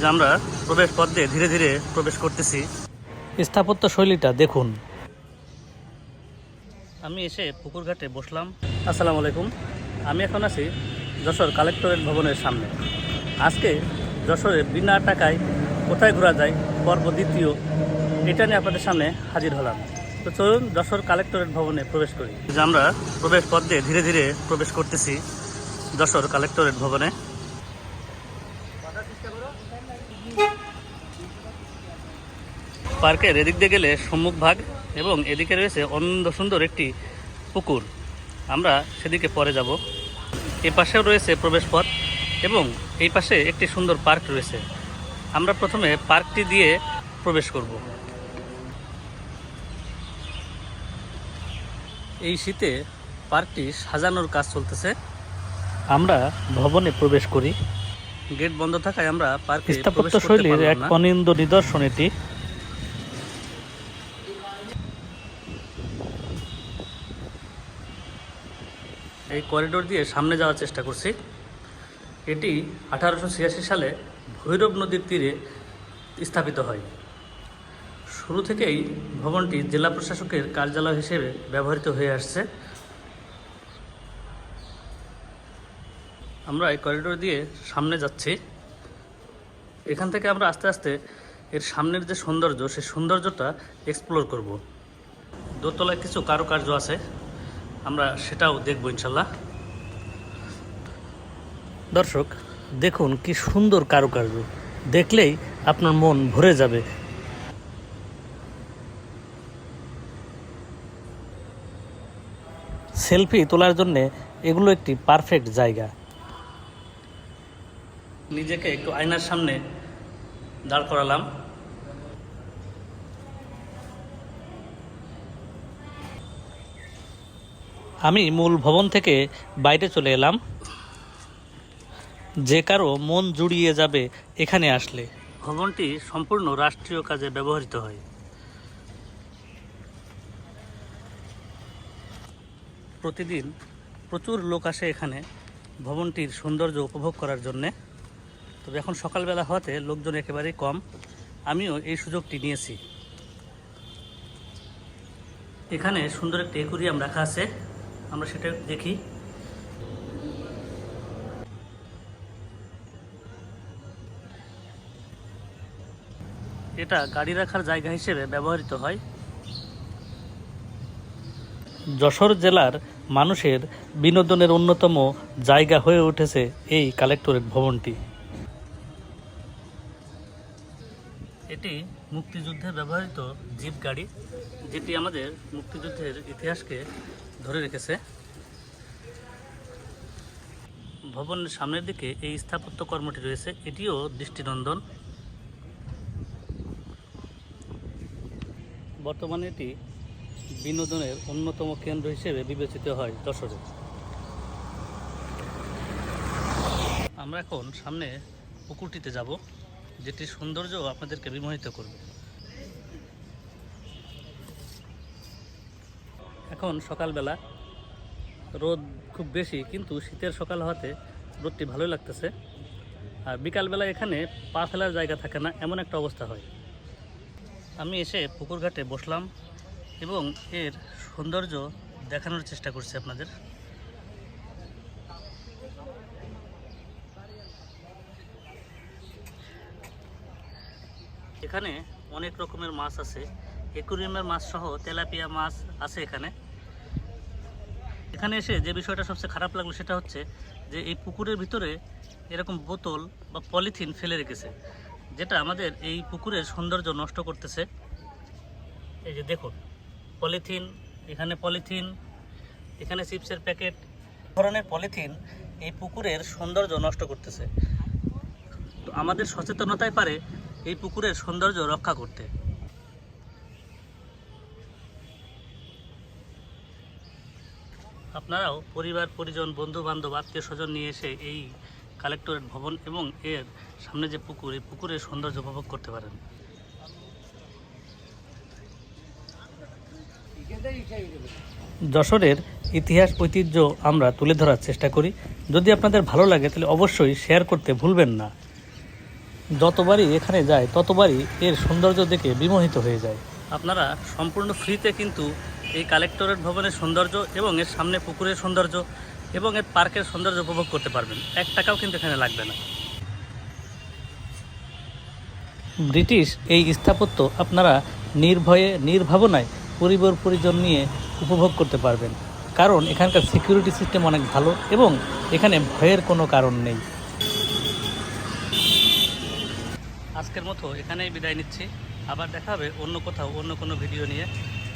যে আমরা প্রবেশ পথ দিয়ে ধীরে ধীরে প্রবেশ করতেছি। স্থাপত্য শৈলীটা দেখুন। আমি এসে পুকুরঘাটে বসলাম। আসসালামু আলাইকুম। আমি এখন আছি যশোর কালেক্টরেট ভবনের সামনে। আজকে যশোরে বিনা টাকায় কোথায় ঘোরা যায় পর্ব দ্বিতীয় এটা নিয়ে আপনাদের সামনে হাজির হলাম। তো চলুন যশোর কালেক্টরেট ভবনে প্রবেশ করি। যে আমরা প্রবেশ পথ দিয়ে ধীরে ধীরে প্রবেশ করতেছি যশোর কালেক্টরেট ভবনে। পার্কের এদিক দিয়ে গেলে সম্মুখ ভাগ এবং এদিকে রয়েছে অন্য সুন্দর একটি পুকুর। আমরা সেদিকে পরে যাব। এ পাশেও রয়েছে প্রবেশ পথ এবং এই পাশে একটি সুন্দর পার্ক রয়েছে। আমরা প্রথমে পার্কটি দিয়ে প্রবেশ করব। এই শীতে পার্কটি সাজানোর কাজ চলতেছে। আমরা ভবনে প্রবেশ করি। গেট বন্ধ থাকায় আমরা পার্কে স্থাপত্য করতে শৈলীর পারলাম এক। অনিন্দ নিদর্শন এটি। এই করিডোর দিয়ে সামনে যাওয়ার চেষ্টা করছি। এটি আঠারোশো ছিয়াশি সালে ভৈরব নদীর তীরে স্থাপিত হয়। শুরু থেকেই ভবনটি জেলা প্রশাসকের কার্যালয় হিসেবে ব্যবহৃত হয়ে আসছে। আমরা এই করিডোর দিয়ে সামনে যাচ্ছি। এখান থেকে আমরা আস্তে আস্তে এর সামনের যে সৌন্দর্য, সেই সৌন্দর্যটা এক্সপ্লোর করব। দোতলায় কিছু কারুকার্য আছে। আমরা সেটাও দেখব ইনশাল্লাহ। দর্শক দেখুন কি সুন্দর কারুকার্য। দেখলেই আপনার মন ভরে যাবে। সেলফি তোলার জন্য এগুলো একটি পারফেক্ট জায়গা। নিজেকে একটু আয়নার সামনে দাঁড় করালাম। আমি মূল ভবন থেকে বাইরে চলে এলাম। যে কারও মন জুড়িয়ে যাবে এখানে আসলে। ভবনটি সম্পূর্ণ রাষ্ট্রীয় কাজে ব্যবহৃত হয়। প্রতিদিন প্রচুর লোক আসে এখানে ভবনটির সৌন্দর্য উপভোগ করার জন্যে। তবে এখন সকালবেলা হওয়াতে লোকজন একেবারেই কম। আমিও এই সুযোগটি নিয়েছি। এখানে সুন্দর একটি একুরিয়াম রাখা আছে। আমরা সেটা দেখি। এটা গাড়ি রাখার জায়গা হিসেবে ব্যবহৃত হয়। যশোর জেলার মানুষের বিনোদনের অন্যতম জায়গা হয়ে উঠেছে এই কালেক্টরেট ভবনটি। এটি মুক্তিযুদ্ধে ব্যবহৃত জিপ গাড়ি, যেটি আমাদের মুক্তিযুদ্ধের ইতিহাসকে ধরে রেখেছে। ভবনের সামনের দিকে এই স্থাপত্য কর্মটি রয়েছে, এটিও দৃষ্টিনন্দন। বর্তমানে এটি বিনোদনের অন্যতম কেন্দ্র হিসেবে বিবেচিত হয় যশোরে। আমরা এখন সামনে পুকুরটিতে যাব যেটি সৌন্দর্য আপনাদেরকে বিমোহিত করবে। এখন সকালবেলা। রোদ খুব বেশি, কিন্তু শীতের সকাল হওয়াতে রোদটি ভালোই লাগতেছে। আর বিকালবেলা এখানে পা ফেলার জায়গা থাকে না, এমন একটা অবস্থা হয়। আমি এসে পুকুর ঘাটে বসলাম এবং এর সৌন্দর্য দেখানোর চেষ্টা করছি আপনাদের। এখানে অনেক রকমের মাছ আছে। একুরিয়ামের মাছ সহ তেলাপিয়া মাছ আছে এখানে। এখানে এসে যে বিষয়টা সবচেয়ে খারাপ লাগল সেটা হচ্ছে যে এই পুকুরের ভিতরে এরকম বোতল বা পলিথিন ফেলে রেখেছে, যেটা আমাদের এই পুকুরের সৌন্দর্য নষ্ট করতেছে। এই যে দেখুন, পলিথিন, এখানে পলিথিন, এখানে চিপসের প্যাকেট ধরনের পলিথিন এই পুকুরের সৌন্দর্য নষ্ট করতেছে। তো আমাদের সচেতনতাই পারে এই পুকুরের সৌন্দর্য রক্ষা করতে। আপনারাও পরিবার, পরিজন বন্ধু বান্ধব আত্মীয় স্বজন নিয়ে এসে এই কালেক্টরেট ভবন এবং এর সামনে যে পুকুর, এই পুকুরের সৌন্দর্য উপভোগ করতে পারেন। যশোরের ইতিহাস, ঐতিহ্য আমরা তুলে ধরার চেষ্টা করি। যদি আপনাদের ভালো লাগে, তাহলে অবশ্যই শেয়ার করতে ভুলবেন না। যতবারই এখানে যায় ততবারই এর সৌন্দর্য দেখে বিমোহিত হয়ে যায় আপনারা সম্পূর্ণ ফ্রিতে কিন্তু এই কালেক্টরেট ভবনের সৌন্দর্য এবং এর সামনে পুকুরের সৌন্দর্য এবং এর পার্কের সৌন্দর্য উপভোগ করতে পারবেন। এক টাকাও কিন্তু এখানে লাগবে না। ব্রিটিশ এই স্থাপত্য আপনারা নির্ভয়ে নির্ভাবনায় পরিবার পরিজন নিয়ে উপভোগ করতে পারবেন। কারণ এখানকার সিকিউরিটি সিস্টেম অনেক ভালো এবং এখানে ভয়ের কোনো কারণ নেই। আজকের মতো এখানেই বিদায় নিচ্ছি। আবার দেখা হবে অন্য কোথাও অন্য কোনো ভিডিও নিয়ে।